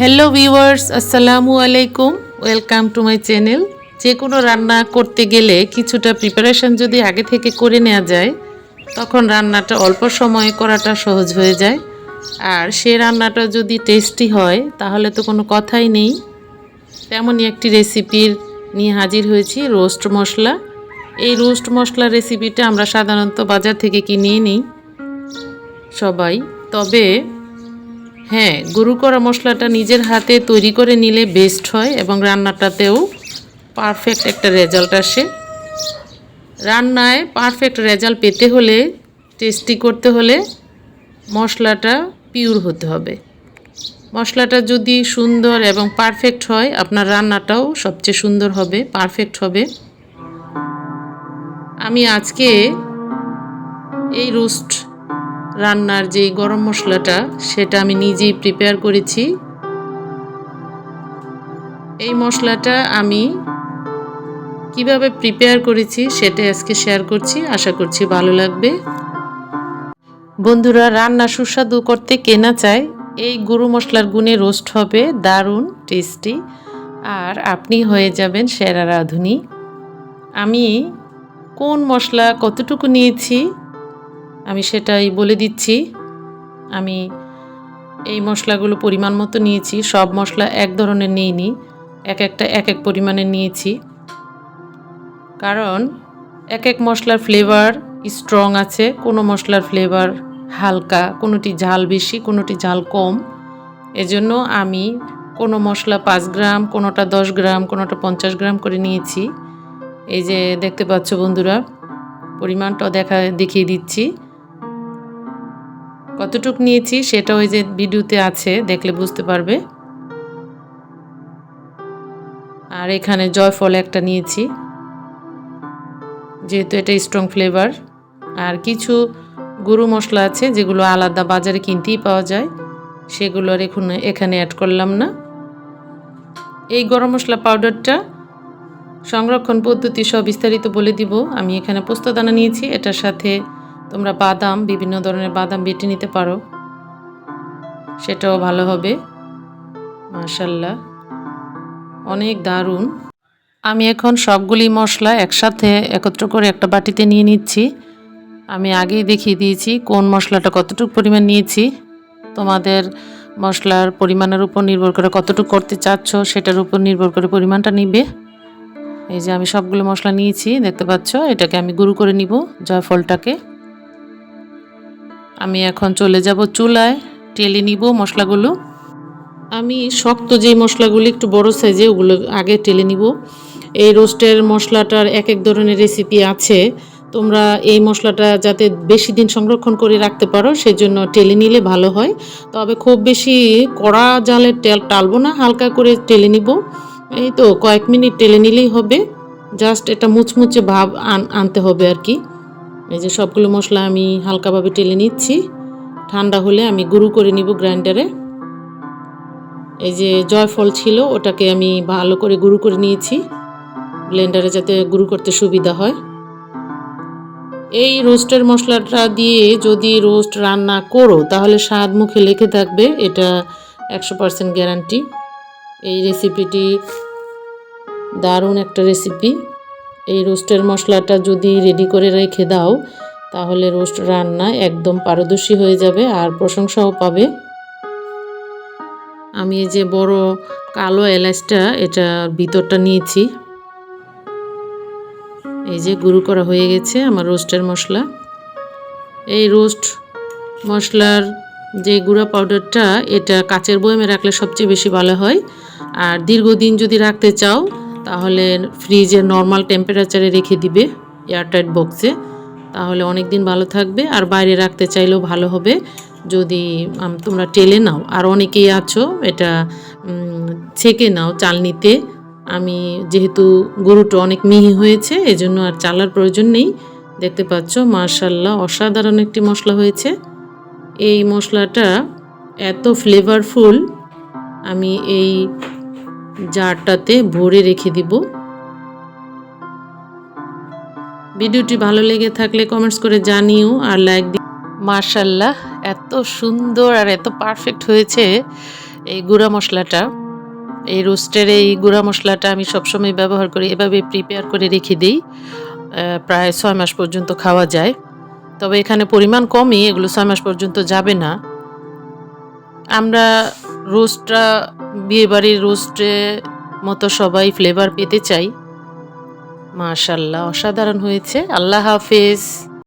Hello viewers আসসালামু আলাইকুম welcome to my channel যে কোনো রান্না করতে গেলে কিছুটা প্রিপারেশন যদি আগে থেকে করে নেওয়া যায়, তখন রান্নাটা অল্প সময়ে করাটা সহজ হয়ে যায়। আর সে রান্নাটা যদি টেস্টি হয়, তাহলে তো কোনো কথাই নেই। তেমনই একটি রেসিপির নিয়ে হাজির হয়েছি রোস্ট মশলা। এই রোস্ট মশলা রেসিপিটা আমরা সাধারণত বাজার থেকে কিনেই নিই সবাই, তবে হ্যাঁ গুঁড়ো করা মশলাটা নিজের হাতে তৈরি করে নিলে বেস্ট হয় এবং রান্নাটাতেও পারফেক্ট একটা রেজাল্ট আসে। রান্নায় পারফেক্ট রেজাল্ট পেতে হলে টেস্টি করতে হলে মশলাটা পিওর হতে হবে। মশলাটা যদি সুন্দর এবং পারফেক্ট হয়, আপনার রান্নাটাও সবচেয়ে সুন্দর হবে পারফেক্ট হবে। আমি আজকে এই রোস্ট রান্নার যে গরম মশলাটা, সেটা আমি নিজেই প্রিপেয়ার করেছি। এই মশলাটা আমি কীভাবে প্রিপেয়ার করেছি, সেটা আজকে শেয়ার করছি। আশা করছি ভালো লাগবে। বন্ধুরা, রান্না সুস্বাদু করতে কেনা চায়, এই গুঁড়ো মশলার গুণে রোস্ট হবে, দারুণ টেস্টি আর আপনি হয়ে যাবেন সেরা রাঁধুনি। আমি কোন মশলা কতটুকু নিয়েছি আমি সেটাই বলে দিচ্ছি। আমি এই মশলাগুলো পরিমাণ মতো নিয়েছি। সব মশলা এক ধরনের নিইনি। এক একটা এক এক পরিমাণে নিয়েছি। কারণ এক এক মশলার ফ্লেভার স্ট্রং আছে, কোনো মশলার ফ্লেভার হালকা, কোনোটি ঝাল বেশি, কোনোটি ঝাল কম। এজন্য আমি কোনো মশলা পাঁচ গ্রাম, কোনোটা দশ গ্রাম, কোনোটা পঞ্চাশ গ্রাম করে নিয়েছি। এই যে দেখতে পাচ্ছ বন্ধুরা, পরিমাণটাও দেখা, দেখিয়ে দিচ্ছি। কতটুক নিয়েছি সেটা ওই যে ভিডিওতে আছে, দেখলে বুঝতে পারবে। আর এখানে জয়ফল একটা নিয়েছি। যেহেতু এটা স্ট্রং ফ্লেভার আর কিছু গুঁড়ো মশলা আছে যেগুলো আলাদা বাজারে কিনতেই পাওয়া যায়, সেগুলো আর এখন এখানে অ্যাড করলাম না। এই গরম মশলা পাউডারটা সংরক্ষণ পদ্ধতি সব বিস্তারিত বলে দিব। আমি এখানে পোস্তদানা নিয়েছি, এটার সাথে তোমরা বাদাম, বিভিন্ন ধরনের বাদাম বেটে নিতে পারো। সেটাও ভালো হবে। মাশাল্লাহ অনেক দারুণ। আমি এখন সবগুলি মশলা একসাথে একত্র করে একটা বাটিতে নিয়ে নিচ্ছি। আমি আগেই দেখিয়ে দিয়েছি কোন মশলাটা কতটুকু পরিমাণ নিয়েছি। তোমাদের মশলার পরিমাণের উপর নির্ভর করে কতটুকু করতে চাচ্ছ, সেটার উপর নির্ভর করে পরিমাণটা নিবে। এই যে আমি সবগুলো মশলা নিয়েছি, দেখতে পাচ্ছ? এটাকে আমি গুঁড়ো করে নিব জয়ফলটাকে। আমি এখন চলে যাব চুলায়, টেলে নিব মশলাগুলো। আমি শক্ত যে মশলাগুলি একটু বড় সাইজে, ওগুলো আগে টেলে নিব। এই রোস্টের মশলাটার এক এক ধরনের রেসিপি আছে। তোমরা এই মশলাটা যাতে বেশি দিন সংরক্ষণ করে রাখতে পারো, সেজন্য টেলে নিলে ভালো হয়। তবে খুব বেশি কড়া জালে টালবো না, হালকা করে টেলে নিব। এই তো কয়েক মিনিট টেলে নিলেই হবে। জাস্ট এটা মুচমুচে ভাব আনতে হবে আর কি। এই যে সবগুলো মশলা আমি হালকাভাবে টেলে নিচ্ছি। ঠান্ডা হলে আমি গুঁড়ো করে নিব গ্রাইন্ডারে। এই যে জয়ফল ছিল, ওটাকে আমি ভালো করে গুঁড়ো করে নিয়েছি। ব্লেন্ডারে যাতে গুঁড়ো করতে সুবিধা হয়। এই রোস্টের মশলাটা দিয়ে যদি রোস্ট রান্না করো, তাহলে স্বাদ মুখে লেখে থাকবে, এটা একশো পারসেন্ট গ্যারান্টি। এই রেসিপিটি দারুণ একটা রেসিপি। এই রোস্টের মশলাটা যদি রেডি করে রেখে দাও, তাহলে রোস্ট রান্না একদম পারদর্শী হয়ে যাবে আর প্রশংসাও পাবে। আমি এই যে বড় কালো এলাচটা, এটা ভিতরটা নিয়েছি। এই যে গুঁড়ো করা হয়ে গেছে আমার রোস্টের মশলা। এই রোস্ট মশলার যে গুঁড়া পাউডারটা, এটা কাচের বয়মে রাখলে সবচেয়ে বেশি ভালো হয়। আর দীর্ঘদিন যদি রাখতে চাও তাহলে ফ্রিজে নর্মাল টেম্পারেচারে রেখে দিবে এয়ারটাইট বক্সে তাহলে অনেক দিন ভালো থাকবে আর বাইরে রাখতে চাইলেও ভালো হবে। যদি তোমরা টেলে নাও। আর অনেকেই আছো, এটা ছেঁকে নাও চালনিতে। আমি যেহেতু গরুটা অনেক মিহি হয়েছে, এজন্য আর চালার প্রয়োজন নেই। দেখতে পাচ্ছ মার্শাল্লাহ অসাধারণ একটি মশলা হয়েছে। এই মশলাটা এত ফ্লেভারফুল আমি এই জারটাতে ভরে রেখে দিব। ভিডিওটি ভালো লেগে থাকলে কমেন্টস করে জানিও আর লাইক দি মার্শাল্লাহ এত সুন্দর আর এত পারফেক্ট হয়েছে এই গুঁড়া মশলাটা। এই রোস্টের এই গুঁড়া মশলাটা আমি সবসময় ব্যবহার করি, এভাবে প্রিপেয়ার করে রেখে দিই। প্রায় ছয় মাস পর্যন্ত খাওয়া যায়। তবে এখানে পরিমাণ কমই, এগুলো ছয় মাস পর্যন্ত যাবে না। আমরা রোস্টটা বিয়েবাড়ির রোস্টে মতো সবাই ফ্লেভার পেতে চাই। মাশাল্লাহ অসাধারণ হয়েছে। আল্লাহ হাফেজ।